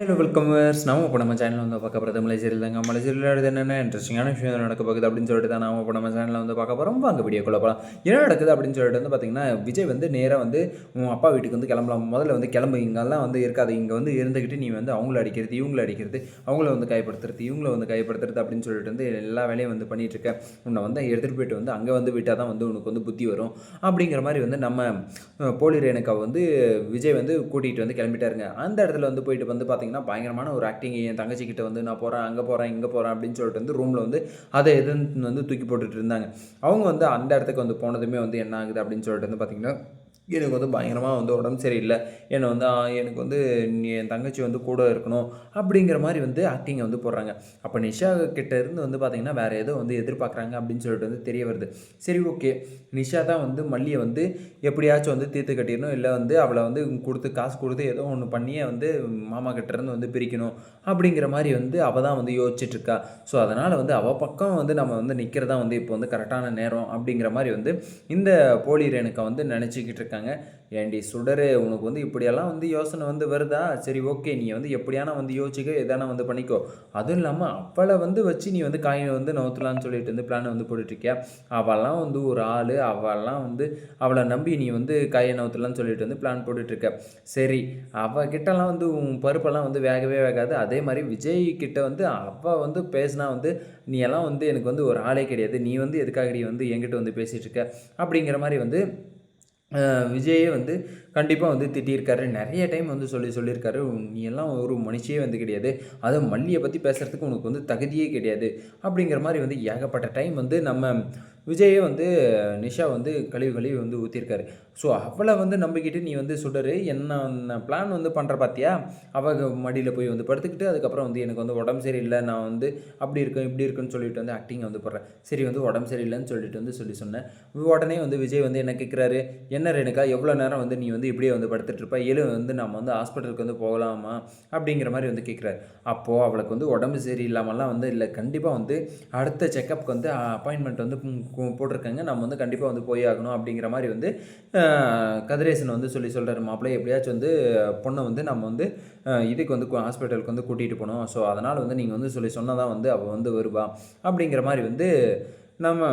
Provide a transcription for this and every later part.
Hello welcome verse நம்ம இப்போ நம்ம சேனலில் வந்து பார்க்க போகிறது மலேசியில் தாங்க மலைசீரியல் என்னென்ன இன்ட்ரெஸ்டிங்கான விஷயம் நடக்க போகுது அப்படின்னு சொல்லிட்டு தான் நம்ம இப்போ நம்ம சேனலில் வந்து பார்க்க போகிறோம் வாங்க வீடியோக்குள்ள போகலாம் என்ன நடக்குது அப்படின்னு சொல்லிட்டு வந்து பார்த்தீங்கன்னா விஜய் வந்து நேராக வந்து உன் அப்பா வீட்டுக்கு வந்து கிளம்பலாம். முதல்ல வந்து கிளம்பு. இங்கெல்லாம் வந்து இருக்காது. இங்கே வந்து இருந்துக்கிட்டு நீ வந்து அவங்கள அடிக்கிறது இவங்கள அடிக்கிறது அவங்கள வந்து கைப்படுத்துறது இவங்கள வந்து கைப்படுத்துறது அப்படின்னு சொல்லிட்டு வந்து எல்லா வேலையும் வந்து பண்ணிட்டு இருக்க உன்னை வந்து எடுத்துகிட்டு போயிட்டு வந்து அங்கே வந்து விட்டால் தான் வந்து உனக்கு வந்து புத்தி வரும். அப்படிங்கிற மாதிரி வந்து நம்ம போலி ரேணுக்கா வந்து விஜய் வந்து கூட்டிகிட்டு வந்து கிளம்பிட்டாருங்க. அந்த இடத்துல வந்து போயிட்டு வந்து பார்த்திங்கன்னா பயங்கரமான ஒரு ஆக்டிங் என் தங்கச்சிக்கிட்ட வந்து நான் போகிறேன் அங்கே போகிறேன் இங்கே போகிறேன் அப்படின்னு சொல்லிட்டு வந்து ரூமில் வந்து அதை எதுன்னு வந்து தூக்கி போட்டுட்டு இருந்தாங்க. அவங்க வந்து அந்த இடத்துக்கு வந்து போனதுமே வந்து என்ன ஆகுது அப்படின்னு சொல்லிட்டு வந்து பார்த்தீங்கன்னா எனக்கு வந்து பயங்கரமாக வந்து உடம்பு சரியில்லை. என்னை வந்து எனக்கு வந்து என் தங்கச்சி வந்து கூட இருக்கணும். அப்படிங்கிற மாதிரி வந்து ஆக்டிங்கை வந்து போடுறாங்க. அப்போ நிஷா கிட்ட இருந்து வந்து பார்த்திங்கன்னா வேறு ஏதோ வந்து எதிர்பார்க்குறாங்க அப்படின்னு சொல்லிட்டு வந்து தெரிய வருது. சரி ஓகே. நிஷா தான் வந்து மல்லியை வந்து எப்படியாச்சும் வந்து தீர்த்து கட்டிடணும். இல்லை வந்து அவளை வந்து கொடுத்து காசு கொடுத்து ஏதோ ஒன்று பண்ணியே வந்து மாமா கிட்டேருந்து வந்து பிரிக்கணும். அப்படிங்கிற மாதிரி வந்து அவள் தான் வந்து யோசிச்சுட்ருக்கா ஸோ அதனால் வந்து அவள் பக்கம் வந்து நம்ம வந்து நிற்கிறதா வந்து இப்போ வந்து கரெக்டான நேரம் அப்படிங்கிற மாதிரி வந்து இந்த போலி ரேணுக்கா வந்து நினச்சிக்கிட்டு இருக்காங்க. ஏண்டி சுடரு உனக்கு வந்து இப்படியெல்லாம் வந்து யோசனை வந்து வருதா? சரி ஓகே நீ வந்து எப்படியான வந்து யோசிக்க எதானா வந்து பண்ணிக்கோ. அதுவும் இல்லாமல் அவளை வந்து வச்சு நீ வந்து காயை வந்து நவுத்தலான்னு சொல்லிட்டு வந்து பிளான் வந்து போட்டுட்ருக்கியா அவள்லாம் வந்து ஒரு ஆள். அவள்லாம் வந்து அவளை நம்பி நீ வந்து காயை நவுத்தலான்னு சொல்லிட்டு வந்து பிளான் போட்டுட்ருக்க சரி அவகிட்டலாம் வந்து உன் பருப்பெல்லாம் வந்து வேகவே வேகாது. அதே மாதிரி விஜய் கிட்ட வந்து அவள் வந்து பேசினா வந்து நீ எல்லாம் வந்து எனக்கு வந்து ஒரு ஆளே கிடையாது. நீ வந்து எதுக்காக நீ வந்து என்கிட்ட வந்து பேசிகிட்டு இருக்க அப்படிங்கிற மாதிரி வந்து விஜயே வந்து கண்டிப்பாக வந்து திட்டியிருக்காரு. நிறைய டைம் வந்து சொல்லி சொல்லியிருக்காரு. நீ எல்லாம் ஒரு மனுஷியே வந்து கிடையாது. அதுவும் மல்லியை பற்றி பேசுகிறதுக்கு உனக்கு வந்து தகுதியே கிடையாது. அப்படிங்கிற மாதிரி வந்து ஏகப்பட்ட டைம் வந்து நம்ம விஜயே வந்து நிஷா வந்து கழிவு கழிவு வந்து ஊற்றிருக்காரு ஸோ அவளை வந்து நம்பிக்கிட்டு நீ வந்து சுடரு என்ன பிளான் வந்து பண்ணுற பார்த்தியா அவள் மடியில் போய் வந்து படுத்துக்கிட்டு அதுக்கப்புறம் வந்து எனக்கு வந்து உடம்பு சரியில்லை நான் வந்து அப்படி இருக்கேன் இப்படி இருக்குன்னு சொல்லிட்டு வந்து ஆக்டிங் வந்து போடுறேன். சரி வந்து உடம்பு சரியில்லைன்னு சொல்லிட்டு வந்து சொல்லி சொன்னேன். உடனே வந்து விஜய் வந்து என்ன கேட்குறாரு என்ன ரேணுக்கா எவ்வளோ நேரம் வந்து நீ வந்து இப்படியே வந்து படுத்துட்டு இருப்ப? எழு வந்து நம்ம வந்து ஹாஸ்பிட்டலுக்கு வந்து போகலாமா? அப்படிங்கிற மாதிரி வந்து கேட்குறாரு அப்போது அவளுக்கு வந்து உடம்பு சரியில்லாமலாம் வந்து இல்லை. கண்டிப்பாக வந்து அடுத்த செக்கப்புக்கு வந்து அப்பாயின்மெண்ட் வந்து போட்டிருக்காங்க. நம்ம வந்து கண்டிப்பாக வந்து போய் ஆகணும் அப்படிங்கிற மாதிரி வந்து கதிரேசன் வந்து சொல்லி சொல்கிறார் மாப்பிள்ளை எப்படியாச்சும் வந்து பொண்ணை வந்து நம்ம வந்து இதுக்கு வந்து ஹாஸ்பிட்டலுக்கு வந்து கூட்டிகிட்டு போகணும். ஸோ அதனால் வந்து நீங்கள் வந்து சொல்லி சொன்னால் தான் வந்து அவள் வந்து வருவா. அப்படிங்கிற மாதிரி வந்து நம்ம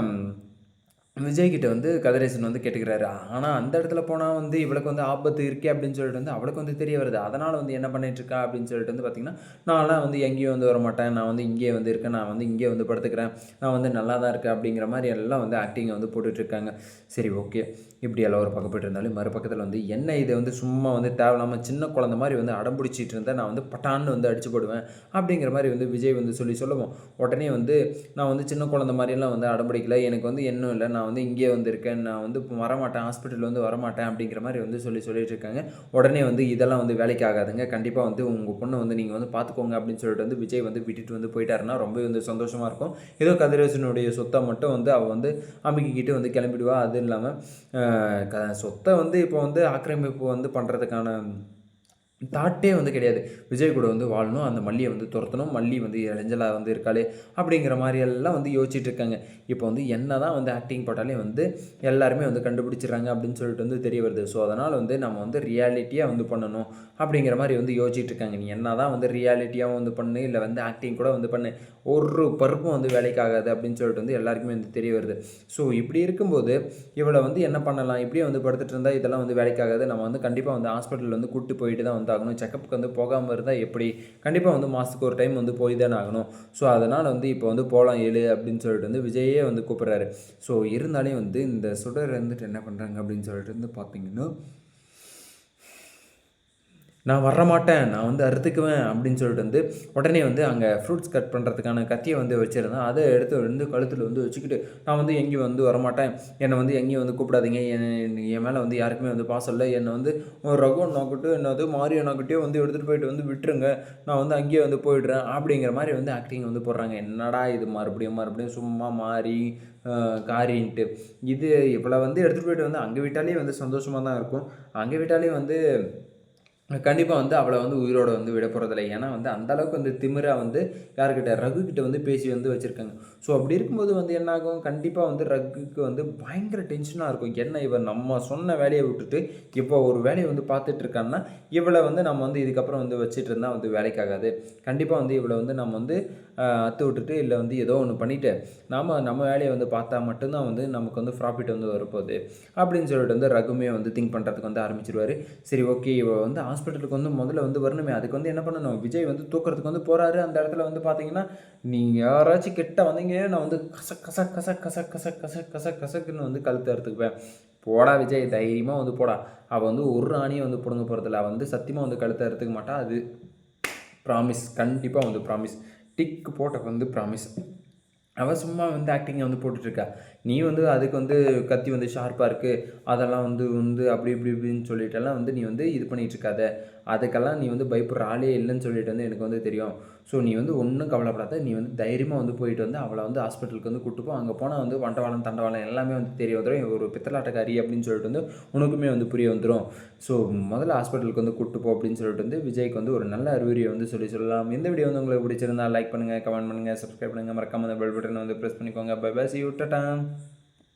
விஜய்கிட்ட வந்து கதிரேசன் வந்து கேட்டுக்கிறாரு. ஆனால் அந்த இடத்துல போனால் வந்து இவளுக்கு வந்து ஆபத்து இருக்கே அப்படின்னு சொல்லிட்டு வந்து அவளுக்கு வந்து தெரிய வருது. அதனால் வந்து என்ன பண்ணிட்டுருக்கா அப்படின்னு சொல்லிட்டு வந்து பார்த்திங்கன்னா நான்லாம் வந்து எங்கேயும் வந்து வர மாட்டேன் நான் வந்து இங்கேயே வந்து இருக்கேன். நான் வந்து இங்கே வந்து படுத்துக்கிறேன். நான் வந்து நல்லா தான் இருக்கேன் அப்படிங்கிற மாதிரி எல்லாம் வந்து ஆக்டிங்கை வந்து போட்டுட்ருக்காங்க சரி ஓகே. இப்படி எல்லாம் ஒரு பக்கம் போயிட்டு இருந்தாலும் மறுபக்கத்தில் வந்து என்ன இதை வந்து சும்மா வந்து தேவையில்லாமல் சின்ன குழந்த மாதிரி வந்து அடம்பிடிச்சிட்டு இருந்தால் நான் வந்து பட்டான்னு வந்து அடிச்சு போடுவேன் அப்படிங்கிற மாதிரி வந்து விஜய் வந்து சொல்லி சொல்லுவோம். உடனே வந்து நான் வந்து சின்ன குழந்த மாதிரியெல்லாம் வந்து அடம்பிடிக்கல. எனக்கு வந்து இன்னும் இல்லை. நான் வந்து இங்கே வந்திருக்கேன் நான் வந்து இப்போ வரமாட்டேன் ஹாஸ்பிட்டல் வந்து வரமாட்டேன் அப்படிங்கிற மாதிரி வந்து சொல்லி சொல்லிட்டு இருக்காங்க. உடனே வந்து இதெல்லாம் வந்து வேலைக்கு ஆகாதுங்க. கண்டிப்பாக வந்து உங்கள் பொண்ணை வந்து நீங்கள் வந்து பார்த்துக்கோங்க அப்படின்னு சொல்லிட்டு வந்து விஜய் வந்து விட்டுட்டு வந்து போயிட்டாருன்னா ரொம்ப வந்து சந்தோஷமாக இருக்கும். ஏதோ கதிரேசனுடைய சொத்தை மட்டும் வந்து அவள் வந்து அமுக்கிக்கிட்டு வந்து கிளம்பிடுவா. அது இல்லாமல் க சொத்தை வந்து இப்போ வந்து ஆக்கிரமிப்பு வந்து பண்ணுறதுக்கான தாட்டே வந்து கிடையாது. விஜய் கூட வந்து வாழணும் அந்த மல்லியை வந்து துரத்தணும் மல்லி வந்து இளைஞ்சலாக வந்து இருக்காளே அப்படிங்கிற மாதிரி எல்லாம் வந்து யோசிச்சுட்டு இருக்காங்க. இப்போ வந்து என்ன தான் வந்து ஆக்டிங் போட்டாலே வந்து எல்லாருமே வந்து கண்டுபிடிச்சிடுறாங்க அப்படின்னு சொல்லிட்டு வந்து தெரிய வருது. ஸோ அதனால் வந்து நம்ம வந்து ரியாலிட்டியாக வந்து பண்ணணும் அப்படிங்கிற மாதிரி வந்து யோசிச்சுட்டு இருக்காங்க. நீ என்ன தான் வந்து ரியாலிட்டியாகவும் வந்து பண்ணு இல்லை வந்து ஆக்டிங் கூட வந்து பண்ணு. ஒரு பருப்பும் வந்து வேலைக்கு ஆகாது அப்படின்னு சொல்லிட்டு வந்து எல்லாருக்குமே வந்து தெரிய வருது. ஸோ இப்படி இருக்கும்போது இவளை வந்து என்ன பண்ணலாம்? இப்படியே வந்து படுத்துட்டு இருந்தால் இதெல்லாம் வந்து வேலைக்கு ஆகாது நம்ம வந்து கண்டிப்பாக வந்து ஹாஸ்பிட்டலில் வந்து கூப்பிட்டு போயிட்டு தான் வந்து ஆகணும் செக்கப்புக்கு வந்து போகாமல் இருந்தால் எப்படி? கண்டிப்பாக வந்து மாதத்துக்கு ஒரு டைம் வந்து போய் தானே ஆகணும். ஸோ அதனால் வந்து இப்போ வந்து போகலாம் ஏழு அப்படின்னு சொல்லிட்டு வந்து விஜயே வந்து கூப்பிட்றாரு. ஸோ இருந்தாலே வந்து இந்த சுடர் வந்துட்டு என்ன பண்ணுறாங்க அப்படின்னு சொல்லிட்டு வந்து பார்த்தீங்கன்னா நான் வர மாட்டேன் நான் வந்து அறுத்துக்குவேன் அப்படின்னு சொல்லிட்டு வந்து உடனே வந்து அங்கே ஃப்ரூட்ஸ் கட் பண்ணுறதுக்கான கத்தியை வந்து வச்சுருந்தேன். அதை எடுத்து வந்து கழுத்தில் வந்து வச்சுக்கிட்டு நான் வந்து எங்கேயும் வந்து வரமாட்டேன். என்னை வந்து எங்கேயும் வந்து கூப்பிடாதீங்க. என் என் மேலே வந்து யாருக்குமே வந்து பாசம் இல்லை. என்னை வந்து ஒரு ரகுவன் நாக்கிட்டு என்னது மாரியோ நோக்கிட்டே வந்து எடுத்துகிட்டு போயிட்டு வந்து விட்டுருங்க. நான் வந்து அங்கேயே வந்து போயிடுறேன் அப்படிங்கிற மாதிரி வந்து ஆக்டிங் வந்து போடுறாங்க. என்னடா இது மறுபடியும் மறுபடியும் சும்மா மாறி காரின்ட்டு. இது இவ்வளோ வந்து எடுத்துகிட்டு போயிட்டு வந்து அங்கே விட்டாலே வந்து சந்தோஷமாக தான் இருக்கும். அங்கே விட்டாலே வந்து கண்டிப்பாக வந்து அவளை வந்து உயிரோட வந்து விட போகிறதில்ல ஏன்னா வந்து அந்த அளவுக்கு வந்து திமிரா வந்து யார்கிட்ட ரகு வந்து பேசி வந்து வச்சுருக்காங்க. ஸோ அப்படி இருக்கும்போது வந்து என்னாகும் கண்டிப்பாக வந்து ரகுக்கு வந்து பயங்கர டென்ஷனாக இருக்கும். என்ன இவன் நம்ம சொன்ன வேலையை விட்டுட்டு இப்போ ஒரு வேலையை வந்து பார்த்துட்ருக்கான்னா இவளை வந்து நம்ம வந்து இதுக்கப்புறம் வந்து வச்சுட்டு இருந்தால் வந்து வேலைக்காகாது. கண்டிப்பாக வந்து இவளை வந்து நம்ம வந்து அத்து விட்டுட்டு இல்லை வந்து ஏதோ ஒன்று பண்ணிவிட்டு நாம் நம்ம வேலையை வந்து பார்த்தா மட்டும்தான் வந்து நமக்கு வந்து ப்ராஃபிட் வந்து வரப்போகுது. அப்படின்னு சொல்லிட்டு வந்து ரகுமே வந்து திங்க் பண்ணுறதுக்கு வந்து ஆரம்பிச்சிருவார். சரி ஓகே இவள் வந்து ஹாஸ்பிட்டலுக்கு வந்து முதல்ல வந்து வரணுமே. அதுக்கு வந்து என்ன பண்ணணும்? விஜய் வந்து தூக்குறதுக்கு வந்து போகிறாரு அந்த இடத்துல வந்து பார்த்தீங்கன்னா நீங்கள் யாராச்சும் கிட்ட வந்தீங்க நான் வந்து கச கச கச கச கச கச கச கசக்குன்னு வந்து கழுத்து எடுத்துக்குவேன் போடா விஜய் தைரியமாக வந்து போடா. அவள் வந்து ஒரு ராணியை வந்து பிடுங்க போகிறதில்ல அவள் வந்து சத்தியமாக வந்து கழுத்தை எடுத்துக்க மாட்டா. அது ப்ராமிஸ் கண்டிப்பாக வந்து ப்ராமிஸ் டிக் போட்ட வந்து ப்ராமிஸ் அவள் சும்மா வந்து ஆக்டிங்கை வந்து போட்டுட்ருக்கா. நீ வந்து அதுக்கு வந்து கத்தி வந்து ஷார்ப்பாக இருக்குது அதெல்லாம் வந்து வந்து அப்படி இப்படி இப்படின்னு சொல்லிட்டெல்லாம் வந்து நீ வந்து இது பண்ணிகிட்ருக்காத இருக்காத அதுக்கெல்லாம் நீ வந்து பயப்படுற ஆளே இல்லைன்னு சொல்லிட்டு வந்து எனக்கு வந்து தெரியும். ஸோ நீ வந்து ஒன்றும் கவலைப்படாத. நீ வந்து தைரியமாக வந்து போயிட்டு வந்து அவளை வந்து ஹாஸ்பிட்டலுக்கு வந்து கூட்டு போ. அங்கே போனால் வந்து வண்டவாளம் தண்டவாளம் எல்லாமே வந்து தெரிய வந்துடும் ஒரு பித்தலாட்டக்காரி அப்படின்னு சொல்லிட்டு வந்து உனக்குமே வந்து புரிய வந்துடும் ஸோ முதல்ல ஹாஸ்பிட்டலுக்கு வந்து கூட்டு போ அப்படின்னு சொல்லிட்டு வந்து விஜய்க்கு வந்து ஒரு நல்ல அறிவுரையை வந்து சொல்லி சொல்லலாம். இந்த வீடியோ வந்து உங்களுக்கு பிடிச்சிருந்தா லைக் பண்ணுங்கள் கமெண்ட் பண்ணுங்கள் சப்ஸ்கிரைப் பண்ணுங்கள் மறக்காம அந்த பெல் பட்டனை வந்து ப்ரெஸ் பண்ணிக்கோங்க. By by C விட்டட்டான்